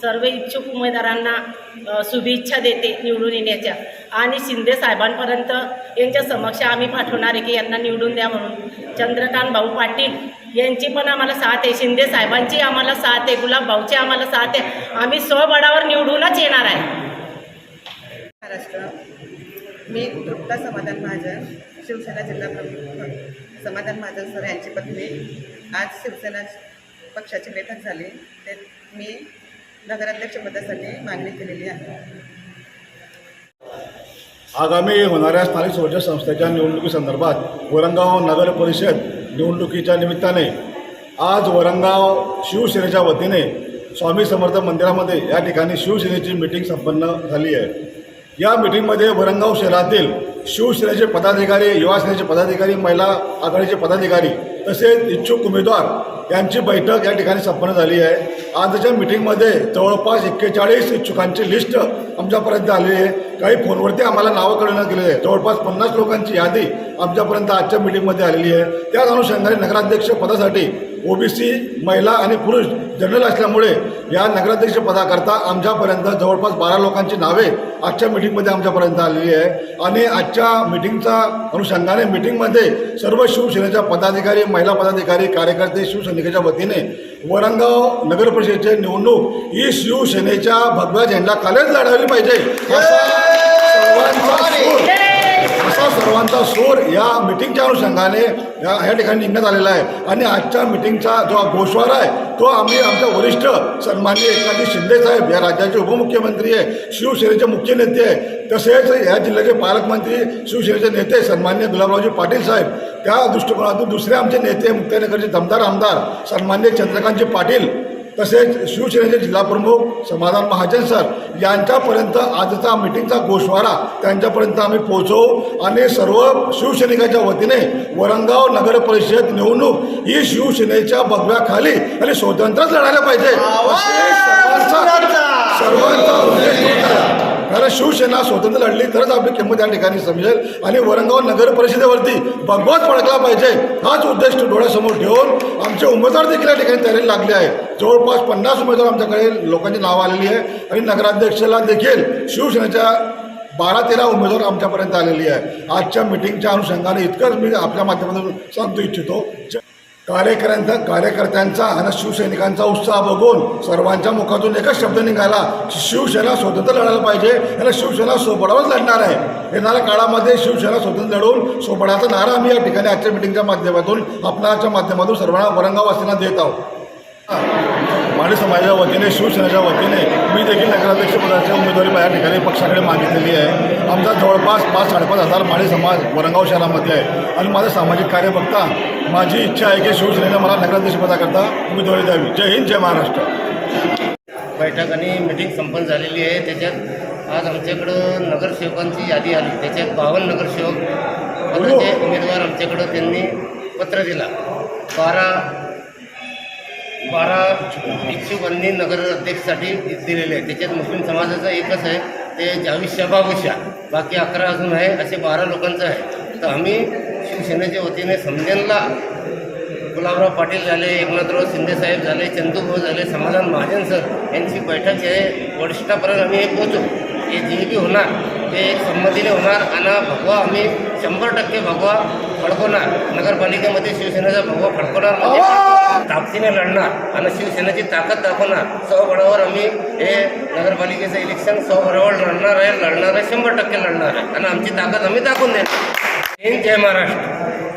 सर्व इच्छुक उमेदवारांना शुभेच्छा देते निवडून येण्याच्या. आणि शिंदे साहेबांपर्यंत यांच्या समक्ष आम्ही पाठवणार आहे की यांना निवडून द्या म्हणून. चंद्रकांत भाऊ पाटील यांची पण आम्हाला साथ आहे. शिंदे साहेबांची आम्हाला साथ आहे. गुलाब भाऊची आम्हाला साथ आहे. आम्ही स्वबळावर निवडूनच येणार आहे. महाराष्ट्र. मी तृप्ता समाधान महाजन शिवसेना जिल्हा प्रमुख समाधान महाजन सर यांची पत्नी. आज शिवसेना पक्षाची बैठक झाली ते मी नगराध्यक्षपदासाठी मागणी केलेली आहे. आगामी होणाऱ्या स्थानिक स्वराज्य संस्थेच्या निवडणुकीसंदर्भात वरंगाव नगर परिषद निवडणुकीच्या निमित्ताने आज वरंगाव शिवसेनेच्या वतीने स्वामी समर्थ मंदिरामध्ये या ठिकाणी शिवसेनेची मिटिंग संपन्न झाली आहे. या मिटिंगमध्ये वरंगाव शहरातील शिवसेनेचे पदाधिकारी युवासेनेचे पदाधिकारी महिला आघाडीचे पदाधिकारी तसेच इच्छुक उमेदवार यांची बैठक या ठिकाणी संपन्न झाली आहे. आजच्या मिटिंगमध्ये जवळपास एक्केचाळीस इच्छुकांची लिस्ट आमच्यापर्यंत आलेली आहे. काही फोनवरती आम्हाला नावं कळवण्यात गेलेली आहे. जवळपास पन्नास लोकांची यादी आमच्यापर्यंत आजच्या मिटिंगमध्ये आलेली आहे. त्याच अनुषंगाने नगराध्यक्ष पदासाठी ओबीसी महिला आणि पुरुष जनरल असल्यामुळे या नगराध्यक्ष पदाकरता आमच्यापर्यंत जवळपास बारा लोकांची नावे आजच्या मिटिंगमध्ये आमच्यापर्यंत आलेली आहे. आणि आजच्या मिटिंगचा अनुषंगाने मिटिंगमध्ये सर्व शिवसेनेच्या पदाधिकारी महिला पदाधिकारी कार्यकर्ते शिवसैनिकाच्या वतीने वरंगाव नगरपरिषदेचे निवडणूक ही शिवसेनेच्या भगव्या झेंडा खालीच लढवली पाहिजे. असा सर्वांचा आमचा सूर या मिटिंगच्या अनुषंगाने या या ठिकाणी निघण्यात आलेला आहे. आणि आजच्या मिटिंगचा जो घोषवारा आहे तो आम्ही आमच्या वरिष्ठ सन्माननीय एकनाथजी शिंदे साहेब या राज्याचे उपमुख्यमंत्री आहे शिवसेनेचे मुख्य नेते आहे. तसेच या जिल्ह्याचे पालकमंत्री शिवसेनेचे नेते सन्मान्य गुलाबरावजी पाटील साहेब. त्या दृष्टिकोनातून दुसरे आमचे नेते मुक्ताईनगरचे दमदार आमदार सन्मान्य चंद्रकांतजी पाटील तसेच शिवसेनेचे जिल्हाप्रमुख समाधान महाजन सर यांच्यापर्यंत आजचा मिटिंगचा गोषवारा त्यांच्यापर्यंत आम्ही पोहोचवू आणि सर्व शिवसैनिकाच्या वतीने वरंगाव नगर परिषद निवडणूक ही शिवसेनेच्या बगव्याखाली आणि स्वतंत्रच लढायला पाहिजे सर्वांचा उद्देश होता. कारण शिवसेना स्वतंत्र लढली तरच आपली किंमत या ठिकाणी समजेल. आणि वरंगाव नगर परिषदेवरती भगवाच फडकला पाहिजे हाच उद्देश डोळ्यासमोर ठेवून आमचे उमेदवार देखील या ठिकाणी तयारी लागले आहे जवळपास पन्नास उमेदवार आमच्याकडे लोकांची नावं आलेली आहे आणि नगराध्यक्षाला देखील शिवसेनेच्या बारा तेरा उमेदवार आमच्यापर्यंत आलेली आहे आजच्या मिटिंगच्या अनुषंगाने इतकंच मी आपल्या माध्यमातून सांगतो इच्छितो. ज- कार्यकर्त्यांचा कार्यकर्त्यांचा आणि शिवसैनिकांचा उत्साह बघून सर्वांच्या मुखातून एकच शब्द निघाला शिवसेना स्वतंत्र लढायला पाहिजे. याला शिवसेना सोबडावच लढणार आहे. येणाऱ्या काळामध्ये शिवसेना स्वतंत्र लढून सोबडाचा नारा आम्ही या ठिकाणी आजच्या मिटिंगच्या माध्यमातून आपणाच्या माध्यमातून सर्वांना वरंगावासींना देत आहोत. माळी समाजाच्या वतीने शिवसेनेच्या वतीने मी देखील नगराध्यक्षपदाची उमेदवारी या ठिकाणी पक्षाकडे मागितलेली आहे. आमचा जवळपास पाच साडेपाच हजार माळी समाज वरंगाव शहरामध्ये आहे. आणि माझं सामाजिक कार्य बघता माझी इच्छा आहे की शिवसेनेनं मला नगराध्यक्षपदाकरता उमेदवारी द्यावी. जय हिंद जय महाराष्ट्र. बैठक आणि मिटिंग संपन्न झालेली आहे. त्याच्यात आज आमच्याकडं नगरसेवकांची यादी आली. त्याच्यात बावन्न नगरसेवक उमेदवार आमच्याकडं त्यांनी पत्र दिला. बारा बारा इच्छुकांनी नगर अध्यक्षसाठी दिलेले आहे त्याच्यात मुस्लिम समाजाचं एकच आहे ते जावीद शबाबुशा बाकी अकरा अजून आहे असे बारा लोकांचं आहे. तर आम्ही शिवसेनेच्या वतीने समजेनला गुलाबराव पाटील झाले एकनाथराव शिंदेसाहेब झाले चंदूभाऊ झाले समाधान महाजन सर यांची बैठक जे आहे वरिष्ठापर्यंत आम्ही हे पोचू हे जे बी होणार ते एक संमतीने होणार. आणि भगवा आम्ही शंभर टक्के भगवा फडकवणार. नगरपालिकेमध्ये शिवसेनेचा भगवा फडकवणार म्हणजे ताकदीने लढणार आणि शिवसेनेची ताकद दाखवणार. स्वबळावर आम्ही हे नगरपालिकेचं इलेक्शन स्वबळावर लढणार आहे लढणार आहे शंभर टक्के लढणार आहे. आणि आमची ताकद आम्ही दाखवून देणार. जय महाराष्ट्र.